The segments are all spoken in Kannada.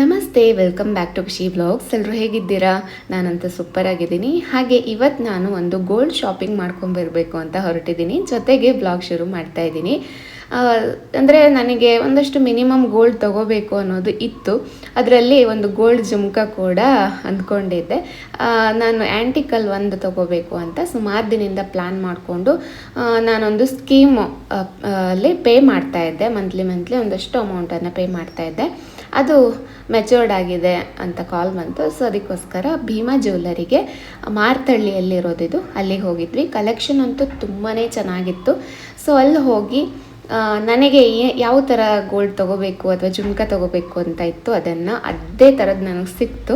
ನಮಸ್ತೆ, welcome back to Khushi vlogs. ಎಲ್ಲರೂ ಹೇಗಿದ್ದೀರಾ? ನಾನಂತ ಸೂಪರ್ ಆಗಿದ್ದೀನಿ. ಹಾಗೆ ಇವತ್ತು ನಾನು ಒಂದು ಗೋಲ್ಡ್ ಶಾಪಿಂಗ್ ಮಾಡ್ಕೊಂಬರಬೇಕು ಅಂತ ಹೊರಟಿದ್ದೀನಿ. ಜೊತೆಗೆ ಬ್ಲಾಗ್ ಶುರು ಮಾಡ್ತಾ ಇದ್ದೀನಿ. ಅಂದರೆ ನನಗೆ ಒಂದಷ್ಟು ಮಿನಿಮಮ್ ಗೋಲ್ಡ್ ತಗೋಬೇಕು ಅನ್ನೋದು ಇತ್ತು. ಅದರಲ್ಲಿ ಒಂದು ಗೋಲ್ಡ್ ಜುಮ್ಕ ಕೂಡ ಅಂದ್ಕೊಂಡಿದ್ದೆ. ನಾನು ಆ್ಯಂಟಿಕಲ್ ಒಂದು ತಗೋಬೇಕು ಅಂತ ಸುಮಾರು ದಿನದಿಂದ ಪ್ಲ್ಯಾನ್ ಮಾಡಿಕೊಂಡು ನಾನೊಂದು ಸ್ಕೀಮ್ ಅಲ್ಲಿ ಪೇ ಮಾಡ್ತಾ ಇದ್ದೆ. ಮಂತ್ಲಿ ಮಂತ್ಲಿ ಒಂದಷ್ಟು ಅಮೌಂಟನ್ನು ಪೇ ಮಾಡ್ತಾ ಇದ್ದೆ. ಅದು ಮೆಚೂರ್ಡ್ ಆಗಿದೆ ಅಂತ ಕಾಲ್ ಬಂತು. ಸೊ ಅದಕ್ಕೋಸ್ಕರ ಭೀಮಾ ಜ್ಯುವೆಲ್ಲರಿಗೆ ಮಾರ್ತಳ್ಳಿಯಲ್ಲಿರೋದಿದು. ಅಲ್ಲಿಗೆ ಹೋಗಿದ್ವಿ. ಕಲೆಕ್ಷನ್ ಅಂತೂ ತುಂಬಾ ಚೆನ್ನಾಗಿತ್ತು. ಸೊ ಅಲ್ಲಿ ಹೋಗಿ ನನಗೆ ಯಾವ ಥರ ಗೋಲ್ಡ್ ತೊಗೋಬೇಕು ಅಥವಾ ಜುಮ್ಕ ತೊಗೋಬೇಕು ಅಂತ ಇತ್ತು, ಅದನ್ನು ಅದೇ ಥರದ್ದು ನನಗೆ ಸಿಕ್ತು.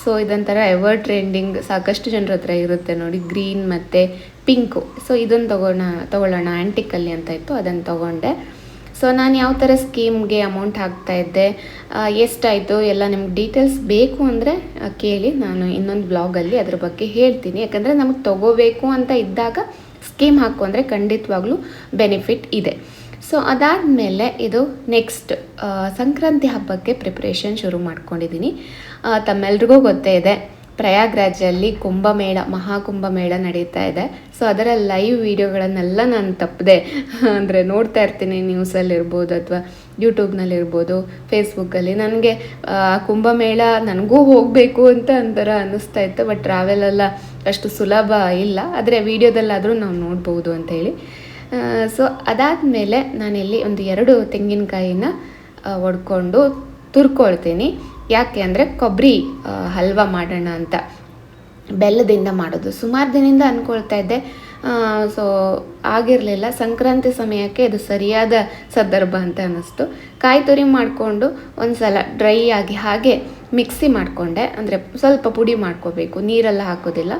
ಸೊ ಇದೊಂಥರ ಎವರ್ ಟ್ರೆಂಡಿಂಗ್ ಸಾಕಷ್ಟು ಜನರ ಹತ್ರ ಇರುತ್ತೆ ನೋಡಿ ಗ್ರೀನ್ ಮತ್ತು ಪಿಂಕು ಸೊ ಇದನ್ನು ತೊಗೋಣ, ತೊಗೊಳ್ಳೋಣ ಆ್ಯಂಟಿಕಲ್ಲಿ ಅಂತ ಇತ್ತು ಅದನ್ನು ತೊಗೊಂಡೆ. ಸೊ ನಾನು ಯಾವ ಥರ ಸ್ಕೀಮ್ಗೆ ಅಮೌಂಟ್ ಹಾಕ್ತಾ ಇದ್ದೆ ಆ, ಎಷ್ಟಾಯಿತು ಎಲ್ಲ ನಿಮ್ಗೆ ಡೀಟೇಲ್ಸ್ ಬೇಕು ಅಂದರೆ ಕೇಳಿ ನಾನು ಇನ್ನೊಂದು ಬ್ಲಾಗಲ್ಲಿ ಅದ್ರ ಬಗ್ಗೆ ಹೇಳ್ತೀನಿ. ಯಾಕಂದರೆ ನಮಗೆ ತಗೋಬೇಕು ಅಂತ ಇದ್ದಾಗ ಸ್ಕೀಮ್ ಹಾಕು ಅಂದರೆ ಖಂಡಿತವಾಗ್ಲೂ ಬೆನಿಫಿಟ್ ಇದೆ. ಸೊ ಅದಾದಮೇಲೆ ಇದು ನೆಕ್ಸ್ಟ್ ಸಂಕ್ರಾಂತಿ ಹಬ್ಬಕ್ಕೆ ಪ್ರಿಪ್ರೇಷನ್ ಶುರು ಮಾಡ್ಕೊಂಡಿದ್ದೀನಿ. ತಮ್ಮೆಲ್ರಿಗೂ ಗೊತ್ತೇ ಇದೆ. ಪ್ರಯಾಗ್ರಾಜಲ್ಲಿ ಕುಂಭಮೇಳ, ಮಹಾಕುಂಭಮೇಳ ನಡೀತಾ ಇದೆ. ಸೊ ಅದರ ಲೈವ್ ವಿಡಿಯೋಗಳನ್ನೆಲ್ಲ ನಾನು ತಪ್ಪದೆ, ಅಂದರೆ ನೋಡ್ತಾ ಇರ್ತೀನಿ ನ್ಯೂಸಲ್ಲಿರ್ಬೋದು ಅಥವಾ ಯೂಟ್ಯೂಬ್ನಲ್ಲಿರ್ಬೋದು ಫೇಸ್ಬುಕ್ಕಲ್ಲಿ ನನಗೆ ಕುಂಭಮೇಳ ನನಗೂ ಹೋಗಬೇಕು ಅಂತ ಒಂಥರ ಅನ್ನಿಸ್ತಾ ಇತ್ತು ಬಟ್ ಟ್ರಾವೆಲೆಲ್ಲ ಅಷ್ಟು ಸುಲಭ ಇಲ್ಲ. ಆದರೆ ವೀಡಿಯೋದಲ್ಲಾದರೂ ನಾವು ನೋಡ್ಬೋದು ಅಂತ ಹೇಳಿ. ಸೊ ಅದಾದಮೇಲೆ ನಾನಿಲ್ಲಿ ಒಂದು ಎರಡು ತೆಂಗಿನಕಾಯಿನ ಒಡ್ಕೊಂಡು ತುರ್ಕೊಳ್ತೀನಿ. ಯಾಕೆ ಅಂದರೆ ಕೊಬ್ಬರಿ ಹಲ್ವ ಮಾಡೋಣ ಅಂತ. ಬೆಲ್ಲದಿಂದ ಮಾಡೋದು. ಸುಮಾರು ದಿನದಿಂದ ಅಂದ್ಕೊಳ್ತಾ ಇದ್ದೆ. ಸೊ ಆಗಿರಲಿಲ್ಲ. ಸಂಕ್ರಾಂತಿ ಸಮಯಕ್ಕೆ ಇದು ಸರಿಯಾದ ಸಂದರ್ಭ ಅಂತ ಅನ್ನಿಸ್ತು. ಕಾಯಿ ತುರಿ ಮಾಡಿಕೊಂಡು ಒಂದು ಸಲ ಡ್ರೈ ಆಗಿ ಹಾಗೆ ಮಿಕ್ಸಿ ಮಾಡಿಕೊಂಡೆ. ಅಂದರೆ ಸ್ವಲ್ಪ ಪುಡಿ ಮಾಡ್ಕೋಬೇಕು. ನೀರೆಲ್ಲ ಹಾಕೋದಿಲ್ಲ.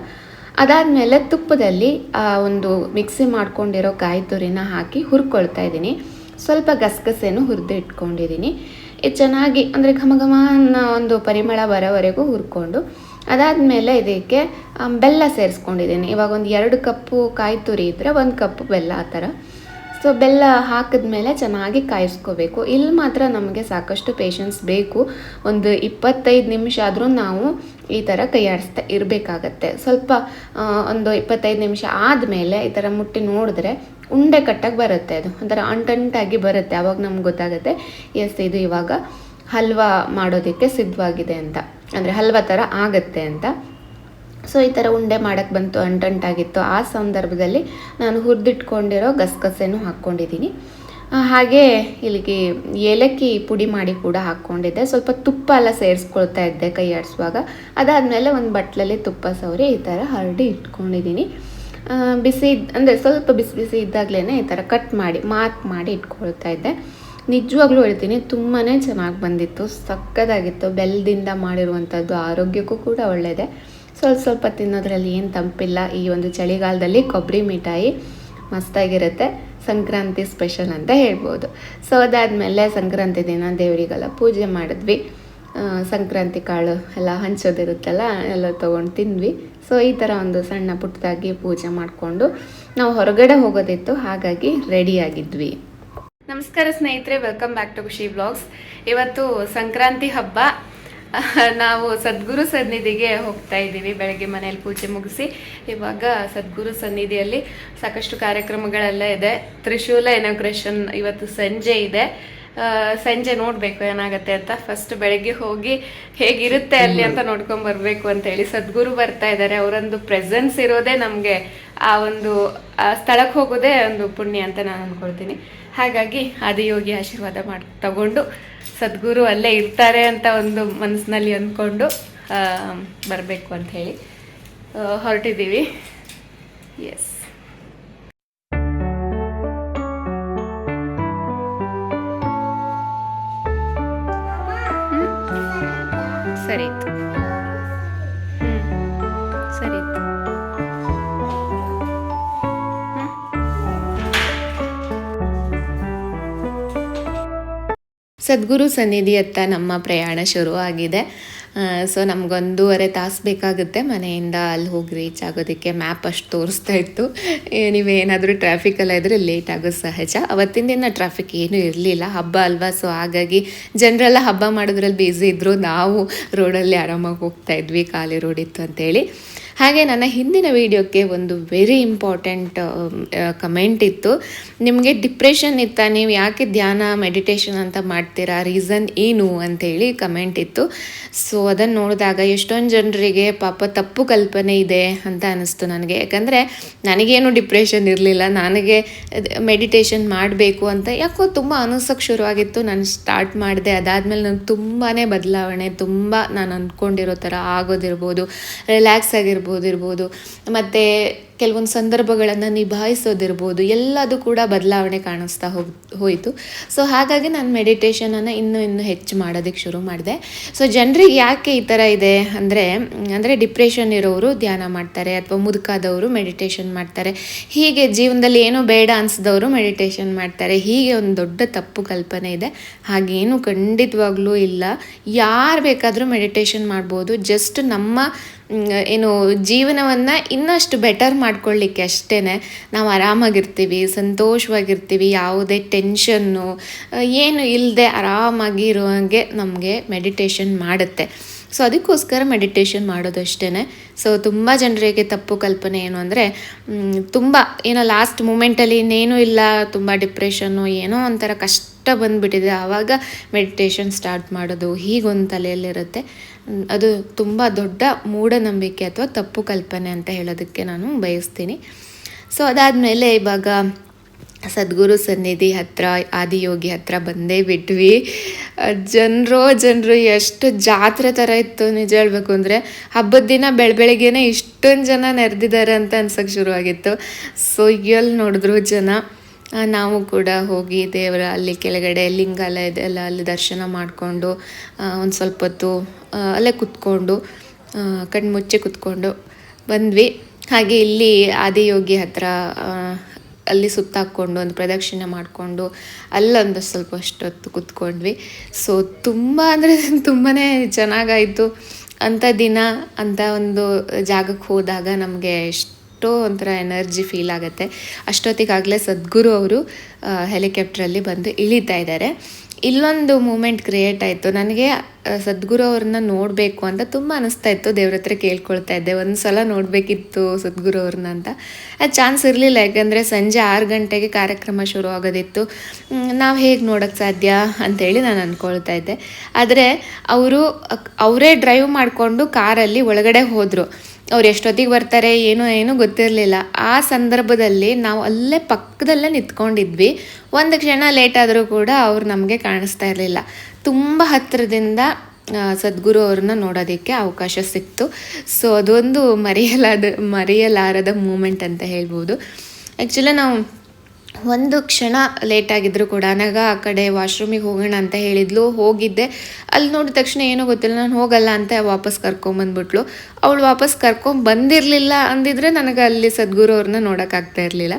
ಅದಾದಮೇಲೆ ತುಪ್ಪದಲ್ಲಿ, ಆ, ಒಂದು ಮಿಕ್ಸಿ ಮಾಡ್ಕೊಂಡಿರೋ ಕಾಯಿ ತುರಿನ ಹಾಕಿ ಹುರ್ಕೊಳ್ತಾ ಇದ್ದೀನಿ. ಸ್ವಲ್ಪ ಗಸಗಸೆನೂ ಹುರಿದು ಇಟ್ಕೊಂಡಿದ್ದೀನಿ ಇದು ಚೆನ್ನಾಗಿ ಅಂದರೆ ಘಮ ಘಮ ಅನ್ನೋ ಒಂದು ಪರಿಮಳ ಬರೋವರೆಗೂ ಹುರ್ಕೊಂಡು, ಅದಾದಮೇಲೆ ಇದಕ್ಕೆ ಬೆಲ್ಲ ಸೇರಿಸ್ಕೊಂಡಿದ್ದೀನಿ. ಇವಾಗ ಒಂದು ಎರಡು ಕಪ್ಪು ಕಾಯಿ ತುರಿ ಇದ್ದರೆ ಒಂದು ಕಪ್ಪು ಬೆಲ್ಲ ಆ ಥರ. ಸೊ ಬೆಲ್ಲ ಹಾಕಿದ್ಮೇಲೆ ಚೆನ್ನಾಗಿ ಕಾಯಿಸ್ಕೋಬೇಕು. ಇಲ್ಲಿ ಮಾತ್ರ ನಮಗೆ ಸಾಕಷ್ಟು ಪೇಷನ್ಸ್ ಬೇಕು. ಒಂದು ಇಪ್ಪತ್ತೈದು ನಿಮಿಷ ಆದರೂ ನಾವು ಈ ಥರ ಕೈಯಾಡಿಸ್ತಾ ಇರಬೇಕಾಗತ್ತೆ. ಸ್ವಲ್ಪ ಒಂದು ಇಪ್ಪತ್ತೈದು ನಿಮಿಷ ಆದಮೇಲೆ ಈ ಥರ ಮುಟ್ಟಿ ನೋಡಿದ್ರೆ ಉಂಡೆ ಕಟ್ಟಕ್ಕೆ ಬರುತ್ತೆ ಅದು. ಒಂಥರ ಅಂಟಂಟಾಗಿ ಬರುತ್ತೆ. ಆವಾಗ ನಮ್ಗೆ ಗೊತ್ತಾಗುತ್ತೆ, ಎಸ್, ಇದು ಇವಾಗ ಹಲ್ವಾ ಮಾಡೋದಕ್ಕೆ ಸಿದ್ಧವಾಗಿದೆ ಅಂತ. ಅಂದರೆ ಹಲ್ವಾ ಥರ ಆಗತ್ತೆ ಅಂತ. ಸೊ ಈ ಥರ ಉಂಡೆ ಮಾಡೋಕ್ಕೆ ಬಂತು ಅಂಟಂಟಾಗಿತ್ತು ಆ ಸಂದರ್ಭದಲ್ಲಿ ನಾನು ಹುರಿದಿಟ್ಕೊಂಡಿರೋ ಗಸಗಸೆನೂ ಹಾಕ್ಕೊಂಡಿದ್ದೀನಿ ಹಾಗೆ ಇಲ್ಲಿಗೆ ಏಲಕ್ಕಿ ಪುಡಿ ಮಾಡಿ ಕೂಡ ಹಾಕ್ಕೊಂಡಿದ್ದೆ. ಸ್ವಲ್ಪ ತುಪ್ಪ ಎಲ್ಲ ಸೇರಿಸ್ಕೊಳ್ತಾ ಇದ್ದೆ ಕೈ ಆಡಿಸುವಾಗ. ಅದಾದಮೇಲೆ ಒಂದು ಬಟ್ಲಲ್ಲಿ ತುಪ್ಪ ಸವರಿ, ಈ ಥರ ಹರಡಿ ಇಟ್ಕೊಂಡಿದ್ದೀನಿ ಬಿಸಿ ಅಂದರೆ ಸ್ವಲ್ಪ ಬಿಸಿ ಬಿಸಿ ಇದ್ದಾಗಲೇ ಈ ಥರ ಕಟ್ ಮಾಡಿ ಮಾರ್ಕ್ ಮಾಡಿ ಇಟ್ಕೊಳ್ತಾ ಇದ್ದೆ. ನಿಜವಾಗ್ಲೂ ಹೇಳ್ತೀನಿ ತುಂಬಾ ಚೆನ್ನಾಗಿ ಬಂದಿತ್ತು, ಸಕ್ಕದಾಗಿತ್ತು. ಬೆಲ್ಲದಿಂದ ಮಾಡಿರುವಂಥದ್ದು ಆರೋಗ್ಯಕ್ಕೂ ಕೂಡ ಒಳ್ಳೆಯದೇ ಸ್ವಲ್ಪ ಸ್ವಲ್ಪ ತಿನ್ನೋದ್ರಲ್ಲಿ ಏನು ತಂಪಿಲ್ಲ, ಈ ಒಂದು ಚಳಿಗಾಲದಲ್ಲಿ ಕೊಬ್ಬರಿ ಮಿಠಾಯಿ ಮಸ್ತಾಗಿರುತ್ತೆ. ಸಂಕ್ರಾಂತಿ ಸ್ಪೆಷಲ್ ಅಂತ ಹೇಳ್ಬೋದು. ಸೊ ಅದಾದಮೇಲೆ ಸಂಕ್ರಾಂತಿ ದಿನ ದೇವರಿಗೆಲ್ಲ ಪೂಜೆ ಮಾಡಿದ್ವಿ. ಸಂಕ್ರಾಂತಿ ಕಾಳು ಎಲ್ಲ ಹಂಚೋದಿರುತ್ತಲ್ಲ, ಎಲ್ಲ ತೊಗೊಂಡು ತಿಂದ್ವಿ. ಸೊ ಈ ಥರ ಒಂದು ಸಣ್ಣ ಪುಟ್ಟದಾಗಿ ಪೂಜೆ ಮಾಡಿಕೊಂಡು ನಾವು ಹೊರಗಡೆ ಹೋಗೋದಿತ್ತು, ಹಾಗಾಗಿ ರೆಡಿ ಆಗಿದ್ವಿ. ನಮಸ್ಕಾರ ಸ್ನೇಹಿತರೆ welcome back to Khushi vlogs ಇವತ್ತು ಸಂಕ್ರಾಂತಿ ಹಬ್ಬ. ನಾವು ಸದ್ಗುರು ಸನ್ನಿಧಿಗೆ ಹೋಗ್ತಾ ಇದ್ದೀವಿ, ಬೆಳಗ್ಗೆ ಮನೇಲಿ ಪೂಜೆ ಮುಗಿಸಿ. ಇವಾಗ ಸದ್ಗುರು ಸನ್ನಿಧಿಯಲ್ಲಿ ಸಾಕಷ್ಟು ಕಾರ್ಯಕ್ರಮಗಳೆಲ್ಲ ಇದೆ. ತ್ರಿಶೂಲ ಇನಾಗ್ರೇಷನ್ ಇವತ್ತು ಸಂಜೆ ಇದೆ. ಸಂಜೆ ನೋಡಬೇಕು ಏನಾಗುತ್ತೆ ಅಂತ. ಫಸ್ಟ್ ಬೆಳಗ್ಗೆ ಹೋಗಿ ಹೇಗಿರುತ್ತೆ ಅಲ್ಲಿ ಅಂತ ನೋಡ್ಕೊಂಡ್ ಬರ್ಬೇಕು ಅಂತ ಹೇಳಿ. ಸದ್ಗುರು ಬರ್ತಾ ಇದ್ದಾರೆ ಅವರೊಂದು ಪ್ರೆಸೆನ್ಸ್ ಇರೋದೇ ನಮಗೆ ಆ ಒಂದು ಸ್ಥಳಕ್ಕೆ ಹೋಗೋದೇ ಒಂದು ಪುಣ್ಯ ಅಂತ ನಾನು ಅನ್ಕೊಳ್ತೀನಿ. ಹಾಗಾಗಿ ಆದಿಯೋಗಿ ಆಶೀರ್ವಾದ ಮಾಡಿ, ತಗೊಂಡು ಸದ್ಗುರು ಅಲ್ಲೇ ಇರ್ತಾರೆ ಅಂತ ಒಂದು ಮನಸ್ಸಿನಲ್ಲಿ ಅಂದ್ಕೊಂಡು ಬರಬೇಕು ಅಂತ ಹೇಳಿ. ಹೊರಟಿದ್ದೀವಿ. ಎಸ್ ಸದ್ಗುರು ಸನ್ನಿಧಿಯತ್ತ ನಮ್ಮ ಪ್ರಯಾಣ ಶುರುವಾಗಿದೆ. ಸೊ ನಮಗೊಂದೂವರೆ ತಾಸು ಬೇಕಾಗುತ್ತೆ ಮನೆಯಿಂದ ಅಲ್ಲಿ ಹೋಗಿ ರೀಚ್ ಆಗೋದಕ್ಕೆ. ಮ್ಯಾಪ್ ಅಷ್ಟು ತೋರಿಸ್ತಾ ಇತ್ತು. ನೀವೇನಾದರೂ ಟ್ರಾಫಿಕಲ್ಲ ಇದ್ದರೆ ಲೇಟ್ ಆಗೋದು ಸಹಜ. ಅವತ್ತಿನ ದಿನ ಟ್ರಾಫಿಕ್ ಏನೂ ಇರಲಿಲ್ಲ. ಹಬ್ಬ ಅಲ್ವಾ? ಸೊ ಹಾಗಾಗಿ ಜನರೆಲ್ಲ ಹಬ್ಬ ಮಾಡೋದ್ರಲ್ಲಿ ಬ್ಯುಸಿ ಇದ್ದರು ನಾವು ರೋಡಲ್ಲಿ ಆರಾಮಾಗಿ ಹೋಗ್ತಾ ಇದ್ವಿ. ಖಾಲಿ ರೋಡ್ ಇತ್ತು ಅಂತೇಳಿ. ಹಾಗೆ ನನ್ನ ಹಿಂದಿನ ವಿಡಿಯೋಕ್ಕೆ ಒಂದು ವೆರಿ ಇಂಪಾರ್ಟೆಂಟ್ ಕಮೆಂಟ್ ಇತ್ತು. ನಿಮಗೆ ಡಿಪ್ರೆಷನ್ ಇತ್ತಾ, ನೀವು ಯಾಕೆ ಧ್ಯಾನ ಮೆಡಿಟೇಷನ್ ಅಂತ ಮಾಡ್ತೀರಾ? ರೀಸನ್ ಏನು ಅಂಥೇಳಿ ಕಮೆಂಟ್ ಇತ್ತು. ಸೊ ಅದನ್ನು ನೋಡಿದಾಗ ಎಷ್ಟೊಂದು ಜನರಿಗೆ ಪಾಪ ತಪ್ಪು ಕಲ್ಪನೆ ಇದೆ ಅಂತ ಅನಿಸ್ತು ನನಗೆ. ಯಾಕಂದರೆ ನನಗೇನು ಡಿಪ್ರೆಷನ್ ಇರಲಿಲ್ಲ, ನನಗೆ ಮೆಡಿಟೇಷನ್ ಮಾಡಬೇಕು ಅಂತ ಯಾಕೋ ತುಂಬ ಅನಿಸೋಕ್ಕೆ ಶುರುವಾಗಿತ್ತು. ನಾನು ಸ್ಟಾರ್ಟ್ ಮಾಡಿದೆ, ಅದಾದಮೇಲೆ ನನಗೆ ತುಂಬಾ ಬದಲಾವಣೆ, ತುಂಬ ನಾನು ಅಂದ್ಕೊಂಡಿರೋ ಥರ ಆಗೋದಿರ್ಬೋದು ರಿಲ್ಯಾಕ್ಸ್ ಆಗಿರ್ಬೋದು ಇರ್ಬೋದು ಮತ್ತು ಕೆಲವೊಂದು ಸಂದರ್ಭಗಳನ್ನು ನಿಭಾಯಿಸೋದಿರ್ಬೋದು, ಎಲ್ಲದೂ ಕೂಡ ಬದಲಾವಣೆ ಕಾಣಿಸ್ತಾ ಹೋಗ್, ಹೋಯಿತು. ಸೊ ಹಾಗಾಗಿ ನಾನು ಮೆಡಿಟೇಷನನ್ನು ಇನ್ನೂ ಇನ್ನೂ ಹೆಚ್ಚು ಮಾಡೋದಕ್ಕೆ ಶುರು ಮಾಡಿದೆ. ಸೊ ಜನರಿಗೆ ಯಾಕೆ ಈ ಥರ ಇದೆ ಅಂದರೆ ಅಂದರೆ ಡಿಪ್ರೆಷನ್ ಇರೋರು ಧ್ಯಾನ ಮಾಡ್ತಾರೆ ಅಥವಾ ಮುದುಕಾದವರು ಮೆಡಿಟೇಷನ್ ಮಾಡ್ತಾರೆ. ಹೀಗೆ ಜೀವನದಲ್ಲಿ ಏನೋ ಬೇಡ ಅನಿಸಿದವರು ಮೆಡಿಟೇಷನ್ ಮಾಡ್ತಾರೆ. ಹೀಗೆ ಒಂದು ದೊಡ್ಡ ತಪ್ಪು ಕಲ್ಪನೆ ಇದೆ. ಹಾಗೇನು ಖಂಡಿತವಾಗ್ಲೂ ಇಲ್ಲ. ಯಾರು ಬೇಕಾದರೂ ಮೆಡಿಟೇಷನ್ ಮಾಡ್ಬೋದು. ಜಸ್ಟ್ ನಮ್ಮ ಏನು ಜೀವನವನ್ನು ಇನ್ನಷ್ಟು ಬೆಟರ್ ಮಾಡ್ಕೊಳ್ಳಿಕ್ಕೆ ಅಷ್ಟೇ ನಾವು ಆರಾಮಾಗಿರ್ತೀವಿ, ಸಂತೋಷವಾಗಿರ್ತೀವಿ, ಯಾವುದೇ ಟೆನ್ಷನ್ನು ಏನು ಇಲ್ಲದೆ ಆರಾಮಾಗಿ ಹಾಗೆ ನಮಗೆ ಮೆಡಿಟೇಷನ್ ಮಾಡುತ್ತೆ. ಸೊ ಅದಕ್ಕೋಸ್ಕರ ಮೆಡಿಟೇಷನ್ ಮಾಡೋದಷ್ಟೇ ಸೊ ತುಂಬ ಜನರಿಗೆ ತಪ್ಪು ಕಲ್ಪನೆ ಏನು ಅಂದರೆ ತುಂಬ ಏನೋ ಲಾಸ್ಟ್ ಮೂಮೆಂಟಲ್ಲಿ ಇನ್ನೇನೂ ಇಲ್ಲ, ತುಂಬ ಡಿಪ್ರೆಷನ್ನು ಏನೋ ಒಂಥರ ಕಷ್ಟ ಬಂದುಬಿಟ್ಟಿದೆ. ಆವಾಗ ಮೆಡಿಟೇಷನ್ ಸ್ಟಾರ್ಟ್ ಮಾಡೋದು ಹೀಗೊಂದು ತಲೆಯಲ್ಲಿರುತ್ತೆ. ಅದು ತುಂಬ ದೊಡ್ಡ ಮೂಢನಂಬಿಕೆ ಅಥವಾ ತಪ್ಪು ಕಲ್ಪನೆ ಅಂತ ಹೇಳೋದಕ್ಕೆ ನಾನು ಬಯಸ್ತೀನಿ. ಸೊ ಅದಾದಮೇಲೆ ಇವಾಗ ಸದ್ಗುರು ಸನ್ನಿಧಿ ಹತ್ರ, ಆದಿಯೋಗಿ ಹತ್ರ ಬಂದೇ ಬಿಟ್ವಿ. ಜನರು ಜನರು ಎಷ್ಟು ಜಾತ್ರೆ ಥರ ಇತ್ತು ನಿಜ ಹೇಳಬೇಕು ಅಂದರೆ ಹಬ್ಬದ ದಿನ ಬೆಳ ಬೆಳಗ್ಗೆನೆ ಇಷ್ಟೊಂದು ಜನ ನೆರೆದಿದ್ದಾರೆ ಅಂತ ಅನ್ಸೋಕ್ಕೆ ಶುರುವಾಗಿತ್ತು. ಸೊ ಎಲ್ಲಿ ನೋಡಿದ್ರು ಜನ. ನಾವು ಕೂಡ ಹೋಗಿ ದೇವರ ಅಲ್ಲಿ ಕೆಳಗಡೆ ಲಿಂಗ ಎಲ್ಲ ಇದೆಲ್ಲ ಅಲ್ಲಿ ದರ್ಶನ ಮಾಡಿಕೊಂಡು ಒಂದು ಸ್ವಲ್ಪ ಹೊತ್ತು ಅಲ್ಲೇ ಕುತ್ಕೊಂಡು ಕಣ್ಮುಚ್ಚೆ ಕುತ್ಕೊಂಡು ಬಂದ್ವಿ. ಹಾಗೆ ಇಲ್ಲಿ ಆದಿಯೋಗಿ ಹತ್ರ ಅಲ್ಲಿ ಸುತ್ತಾಕ್ಕೊಂಡು ಒಂದು ಪ್ರದಕ್ಷಿಣೆ ಮಾಡಿಕೊಂಡು ಅಲ್ಲೊಂದು ಸ್ವಲ್ಪ ಅಷ್ಟೊತ್ತು ಕುತ್ಕೊಂಡ್ವಿ. ಸೊ ತುಂಬ ಅಂದರೆ ತುಂಬಾ ಚೆನ್ನಾಗಾಯಿತು. ಅಂಥ ದಿನ ಅಂಥ ಒಂದು ಜಾಗಕ್ಕೆ ಹೋದಾಗ ನಮಗೆ ಎಷ್ಟೋ ಒಂಥರ ಎನರ್ಜಿ ಫೀಲ್ ಆಗುತ್ತೆ. ಅಷ್ಟೊತ್ತಿಗಾಗಲೇ ಸದ್ಗುರು ಅವರು ಹೆಲಿಕಾಪ್ಟ್ರಲ್ಲಿ ಬಂದು ಇಳಿತಾ ಇದ್ದಾರೆ. ಇಲ್ಲೊಂದು ಮೂಮೆಂಟ್ ಕ್ರಿಯೇಟ್ ಆಯಿತು. ನನಗೆ ಸದ್ಗುರು ಅವ್ರನ್ನ ನೋಡಬೇಕು ಅಂತ ತುಂಬ ಅನಿಸ್ತಾ ಇತ್ತು. ದೇವ್ರ ಹತ್ರ ಕೇಳ್ಕೊಳ್ತಾ ಇದ್ದೆ. ಒಂದು ಸಲ ನೋಡಬೇಕಿತ್ತು ಸದ್ಗುರು ಅವ್ರನ್ನ ಅಂತ. ಅದು ಚಾನ್ಸ್ ಇರಲಿಲ್ಲ. ಯಾಕಂದರೆ ಸಂಜೆ ಆರು ಗಂಟೆಗೆ ಕಾರ್ಯಕ್ರಮ ಶುರು ಆಗೋದಿತ್ತು. ನಾವು ಹೇಗೆ ನೋಡೋಕ್ಕೆ ಸಾಧ್ಯ ಅಂತೇಳಿ ನಾನು ಅಂದ್ಕೊಳ್ತಾ ಇದ್ದೆ. ಆದರೆ, ಅವರು ಅವರೇ ಡ್ರೈವ್ ಮಾಡಿಕೊಂಡು ಕಾರಲ್ಲಿ ಒಳಗಡೆ ಹೋದರು. ಅವ್ರು ಎಷ್ಟೊತ್ತಿಗೆ ಬರ್ತಾರೆ, ಏನೋ, ಏನೂ ಗೊತ್ತಿರಲಿಲ್ಲ. ಆ ಸಂದರ್ಭದಲ್ಲಿ ನಾವು ಅಲ್ಲೇ ಪಕ್ಕದಲ್ಲೇ ನಿಂತ್ಕೊಂಡಿದ್ವಿ. ಒಂದು ಕ್ಷಣ ಲೇಟ್ ಆದರೂ ಕೂಡ ಅವ್ರು ನಮಗೆ ಕಾಣಿಸ್ತಾ ಇರಲಿಲ್ಲ. ತುಂಬ ಹತ್ತಿರದಿಂದ ಸದ್ಗುರು ಅವ್ರನ್ನ ನೋಡೋದಕ್ಕೆ ಅವಕಾಶ ಸಿಕ್ತು. ಸೊ ಅದೊಂದು ಮರೆಯಲಾದ, ಮರೆಯಲಾರದ ಮೂಮೆಂಟ್ ಅಂತ ಹೇಳ್ಬೋದು. ಆ್ಯಕ್ಚುಲಿ ನಾವು ಒಂದು ಕ್ಷಣ ಲೇಟ್ ಆಗಿದ್ರು ಕೂಡ ನನಗೆ ಆ ಕಡೆ ವಾಶ್ರೂಮಿಗೆ ಹೋಗೋಣ ಅಂತ ಹೇಳಿದ್ಲು, ಹೋಗಿದ್ದೆ. ಅಲ್ಲಿ ನೋಡಿದ ತಕ್ಷಣ ಏನೂ ಗೊತ್ತಿಲ್ಲ, ನಾನು ಹೋಗಲ್ಲ ಅಂತ ವಾಪಸ್ ಕರ್ಕೊಂಬಂದ್ಬಿಟ್ಲು ಅವಳು ವಾಪಸ್ ಕರ್ಕೊಂಡ್ ಬಂದಿರಲಿಲ್ಲ ಅಂದಿದ್ರೆ ನನಗೆ ಅಲ್ಲಿ ಸದ್ಗುರು ಅವ್ರನ್ನ ನೋಡೋಕ್ಕಾಗ್ತಾ ಇರಲಿಲ್ಲ.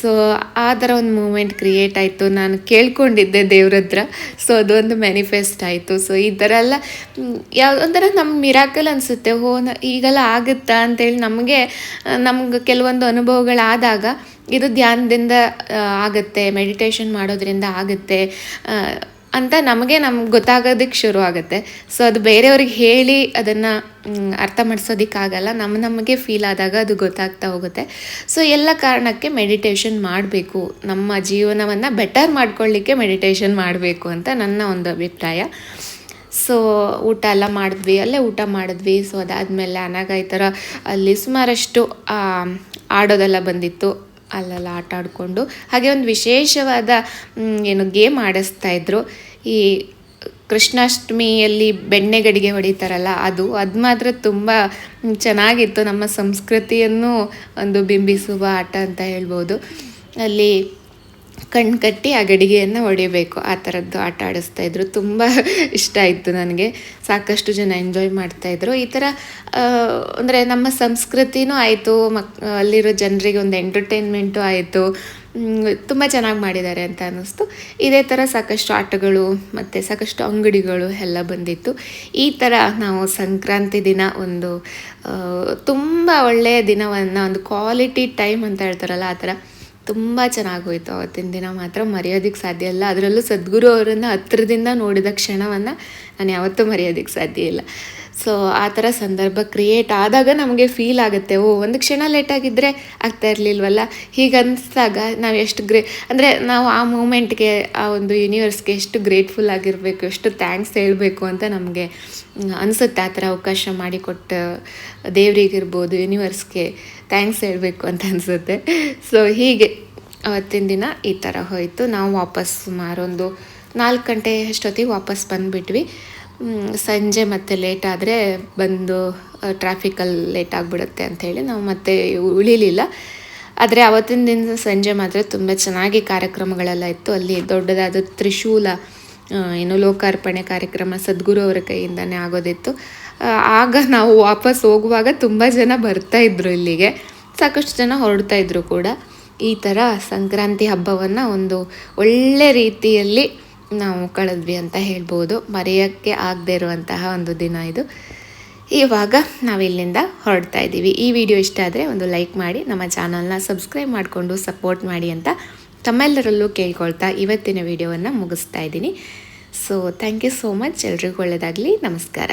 ಸೊ ಆ ಥರ ಒಂದು ಮೂಮೆಂಟ್ ಕ್ರಿಯೇಟ್ ಆಯಿತು. ನಾನು ಕೇಳ್ಕೊಂಡಿದ್ದೆ ದೇವ್ರ ಹತ್ರ. ಸೊ ಅದೊಂದು ಮ್ಯಾನಿಫೆಸ್ಟ್ ಆಯಿತು. ಸೊ ಈ ಥರ ಎಲ್ಲ ಯಾವೊಂಥರ ನಮ್ಮ ಮಿರಾಕಲ್ ಅನಿಸುತ್ತೆ. ಹೋ ಈಗೆಲ್ಲ ಆಗುತ್ತಾ ಅಂತೇಳಿ ನಮಗೆ, ನಮ್ಗೆ ಕೆಲವೊಂದು ಅನುಭವಗಳಾದಾಗ ಇದು ಧ್ಯಾನದಿಂದ ಆಗುತ್ತೆ ಮೆಡಿಟೇಷನ್ ಮಾಡೋದ್ರಿಂದ ಆಗುತ್ತೆ ಅಂತ ನಮಗೆ ನಮ್ಗೆ ಗೊತ್ತಾಗೋದಕ್ಕೆ ಶುರು ಆಗುತ್ತೆ. ಸೊ ಅದು ಬೇರೆಯವ್ರಿಗೆ ಹೇಳಿ ಅದನ್ನು ಅರ್ಥ ಮಾಡಿಸೋದಕ್ಕಾಗಲ್ಲ. ನಮ್ಮ ನಮಗೆ ಫೀಲ್ ಆದಾಗ ಅದು ಗೊತ್ತಾಗ್ತಾ ಹೋಗುತ್ತೆ. ಸೊ ಎಲ್ಲ ಕಾರಣಕ್ಕೆ ಮೆಡಿಟೇಷನ್ ಮಾಡಬೇಕು. ನಮ್ಮ ಜೀವನವನ್ನು ಬೆಟರ್ ಮಾಡ್ಕೊಳ್ಳಿಕ್ಕೆ ಮೆಡಿಟೇಷನ್ ಮಾಡಬೇಕು ಅಂತ ನನ್ನ ಒಂದು ಅಭಿಪ್ರಾಯ. ಸೊ ಊಟ ಎಲ್ಲ ಮಾಡಿದ್ವಿ, ಅಲ್ಲೇ ಊಟ ಮಾಡಿದ್ವಿ. ಸೊ ಅದಾದಮೇಲೆ ಅನಾಗ ಈ ಥರ ಅಲ್ಲಿ ಸುಮಾರಷ್ಟು ಆಡೋದೆಲ್ಲ ಬಂದಿತ್ತು. ಅಲ್ಲೆಲ್ಲ ಆಟ ಆಡಿಕೊಂಡು ಹಾಗೆ ಒಂದು ವಿಶೇಷವಾದ ಏನು ಗೇಮ್ ಆಡಿಸ್ತಾ ಇದ್ರು. ಈ ಕೃಷ್ಣಾಷ್ಟಮಿಯಲ್ಲಿ ಬೆಣ್ಣೆ ಗಡಿಗೆ ಹೊಡಿತಾರಲ್ಲ ಅದು ಅದು ಮಾತ್ರ ತುಂಬ ಚೆನ್ನಾಗಿತ್ತು. ನಮ್ಮ ಸಂಸ್ಕೃತಿಯನ್ನು ಒಂದು ಬಿಂಬಿಸುವ ಆಟ ಅಂತ ಹೇಳ್ಬೋದು. ಅಲ್ಲಿ ಕಣ್ಣು ಕಟ್ಟಿ ಆ ಗಡಿಗೆಯನ್ನು ಹೊಡಿಬೇಕು ಆ ಥರದ್ದು ಆಟ ಆಡಿಸ್ತಾ ಇದ್ರು. ತುಂಬ ಇಷ್ಟ ಆಯಿತು ನನಗೆ. ಸಾಕಷ್ಟು ಜನ ಎಂಜಾಯ್ ಮಾಡ್ತಾಯಿದ್ರು ಈ ಥರ ಅಂದರೆ ನಮ್ಮ ಸಂಸ್ಕೃತಿನೂ ಆಯಿತು. ಮಕ್, ಅಲ್ಲಿರೋ ಜನರಿಗೆ ಒಂದು ಎಂಟರ್ಟೈನ್ಮೆಂಟು ಆಯಿತು. ತುಂಬ ಚೆನ್ನಾಗಿ ಮಾಡಿದ್ದಾರೆ ಅಂತ ಅನ್ನಿಸ್ತು. ಇದೇ ಥರ ಸಾಕಷ್ಟು ಆಟಗಳು ಮತ್ತು ಸಾಕಷ್ಟು ಅಂಗಡಿಗಳು ಎಲ್ಲ ಬಂದಿತ್ತು. ಈ ಥರ ನಾವು ಸಂಕ್ರಾಂತಿ ದಿನ ಒಂದು ತುಂಬ ಒಳ್ಳೆಯ ದಿನವನ್ನು, ಒಂದು ಕ್ವಾಲಿಟಿ ಟೈಮ್ ಅಂತ ಹೇಳ್ತಾರಲ್ಲ ಆ ಥರ ತುಂಬ ಚೆನ್ನಾಗಿ ಹೋಯಿತು ಅವತ್ತಿನ ದಿನ. ಮಾತ್ರ ಮರೆಯೋದಕ್ಕೆ ಸಾಧ್ಯ ಇಲ್ಲ. ಅದರಲ್ಲೂ ಸದ್ಗುರು ಅವರನ್ನು ಹತ್ರದಿಂದ ನೋಡಿದ ಕ್ಷಣವನ್ನು ನಾನು ಯಾವತ್ತೂ ಮರೆಯೋದಕ್ಕೆ ಸಾಧ್ಯ ಇಲ್ಲ. ಸೊ ಆ ಥರ ಸಂದರ್ಭ ಕ್ರಿಯೇಟ್ ಆದಾಗ ನಮಗೆ ಫೀಲ್ ಆಗುತ್ತೆ. ಓ, ಒಂದು ಕ್ಷಣ ಲೇಟಾಗಿದ್ದರೆ ಆಗ್ತಾ ಇರಲಿಲ್ವಲ್ಲ? ಹೀಗೆ ಅನ್ಸಿದಾಗ ನಾವು ಎಷ್ಟು ಗ್ರೇ ಅಂದರೆ ನಾವು ಆ ಮೂಮೆಂಟ್ಗೆ ಆ ಒಂದು ಯೂನಿವರ್ಸ್ಗೆ ಎಷ್ಟು ಗ್ರೇಟ್ಫುಲ್ ಆಗಿರಬೇಕು, ಎಷ್ಟು ಥ್ಯಾಂಕ್ಸ್ ಹೇಳಬೇಕು ಅಂತ ನಮಗೆ, ಅನಿಸುತ್ತೆ. ಆ ಥರ ಅವಕಾಶ ಮಾಡಿಕೊಟ್ಟ ದೇವರಿಗಿರ್ಬೋದು ಯೂನಿವರ್ಸ್ಗೆ ಥ್ಯಾಂಕ್ಸ್ ಹೇಳಬೇಕು ಅಂತ ಅನಿಸುತ್ತೆ. ಸೊ ಹೀಗೆ ಅವತ್ತಿನ ದಿನ ಈ ಥರ ಹೋಯಿತು. ನಾವು ವಾಪಸ್ ಸುಮಾರೊಂದು ನಾಲ್ಕು ಗಂಟೆ ಅಷ್ಟೊತ್ತಿಗೆ ವಾಪಸ್ ಬಂದುಬಿಟ್ವಿ. ಸಂಜೆ ಮತ್ತೆ ಲೇಟ್ ಆದರೆ ಬಂದು ಟ್ರಾಫಿಕಲ್ಲಿ ಲೇಟ್ ಆಗಿಬಿಡುತ್ತೆ ಅಂಥೇಳಿ ನಾವು ಮತ್ತೆ ಉಳಿಲಿಲ್ಲ. ಆದರೆ ಅವತ್ತಿನ ದಿನ ಸಂಜೆ ಮಾತ್ರ ತುಂಬ ಚೆನ್ನಾಗಿ ಕಾರ್ಯಕ್ರಮಗಳೆಲ್ಲ ಇತ್ತು. ಅಲ್ಲಿ ದೊಡ್ಡದಾದ ತ್ರಿಶೂಲ ಏನು ಲೋಕಾರ್ಪಣೆ ಕಾರ್ಯಕ್ರಮ ಸದ್ಗುರು ಅವರ ಕೈಯಿಂದನೇ ಆಗೋದಿತ್ತು. ಆಗ ನಾವು ವಾಪಸ್ ಹೋಗುವಾಗ ತುಂಬ ಜನ ಬರ್ತಾ ಇದ್ರು ಇಲ್ಲಿಗೆ. ಸಾಕಷ್ಟು ಜನ ಹೊರಡ್ತಾ ಇದ್ರು ಕೂಡ. ಈ ಥರ ಸಂಕ್ರಾಂತಿ ಹಬ್ಬವನ್ನು ಒಂದು ಒಳ್ಳೆ ರೀತಿಯಲ್ಲಿ ನಾವು ಕಳೆದ್ವಿ ಅಂತ ಹೇಳ್ಬೋದು. ಮರೆಯೋಕ್ಕೆ ಆಗದೇ ಇರುವಂತಹ ಒಂದು ದಿನ ಇದು. ಇವಾಗ ನಾವಿಲ್ಲಿಂದ ಹೊರಡ್ತಾ ಇದ್ದೀವಿ ಈ ವಿಡಿಯೋ ಇಷ್ಟ ಆದರೆ ಒಂದು ಲೈಕ್ ಮಾಡಿ, ನಮ್ಮ ಚಾನಲ್ನ ಸಬ್ಸ್ಕ್ರೈಬ್ ಮಾಡಿಕೊಂಡು ಸಪೋರ್ಟ್ ಮಾಡಿ ಅಂತ ತಮ್ಮೆಲ್ಲರಲ್ಲೂ ಕೇಳ್ಕೊಳ್ತಾ ಇವತ್ತಿನ ವಿಡಿಯೋವನ್ನು ಮುಗಿಸ್ತಾ ಇದ್ದೀನಿ. So thank you so much ಎಲ್ರಿಗೂ ಒಳ್ಳೆಯದಾಗಲಿ ನಮಸ್ಕಾರ.